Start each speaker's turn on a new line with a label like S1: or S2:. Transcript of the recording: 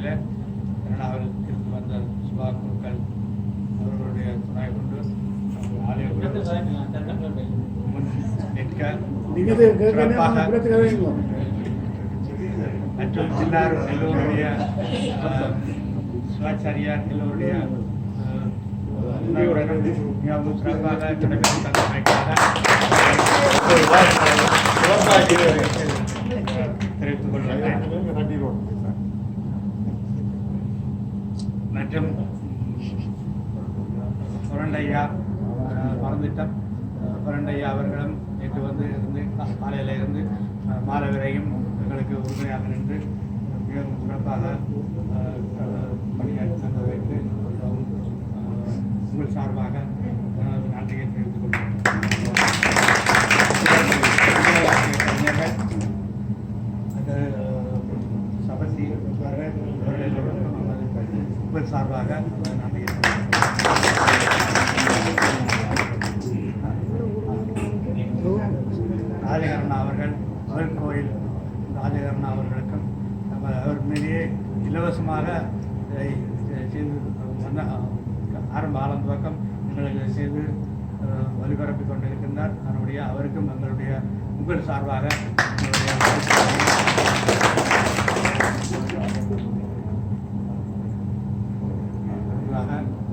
S1: வகையில் கனடாவில் இருந்து வந்த சுபா குழுக்கள் அவர்களுடைய துணை கொண்டு நமது ஆலய முன் நிற்க
S2: நீங்க இது கேட்கணும்,
S1: சிறப்பாக
S2: பிரச்சனை வைங்க.
S1: மற்றும் ஜில்லார் எல்லோருடைய அஹ், சிவாச்சாரியார் எல்லோருடைய அஹ், உணவுடன் மிகவும் சிறப்பாக நடைபெற்று தந்தமைக்காக தெரிவித்துக் கொள்கிறேன் மற்றும் சுரண்டையா அஹ், மறந்துட்டம். சுரண்டையா அவர்களும் நேற்று வந்து இருந்து காலையில் இருந்து அஹ், மாலை வரையும் எங்களுக்கு உறுதுணையாக நின்று மிகவும் சிறப்பாக பணியாற்றி தந்ததற்கு வைத்து உங்கள் சார்பாக நன்றியை தெரிவித்து உங்கள் சார்பாக நன்றி ராஜகரண்ணா அவர்கள் முதல் கோயில் ராஜகரண்ணா அவர்களுக்கும் நம்ம அவர் மீதே இலவசமாக இதை செய்து வந்த ஆரம்ப ஆலம் துவக்கம் எங்களுக்கு செய்து வலுபரப்பிக் கொண்டிருக்கின்றார். அதனுடைய அவருக்கும் எங்களுடைய உங்கள் சார்பாக எங்களுடைய அடுத்ததாக,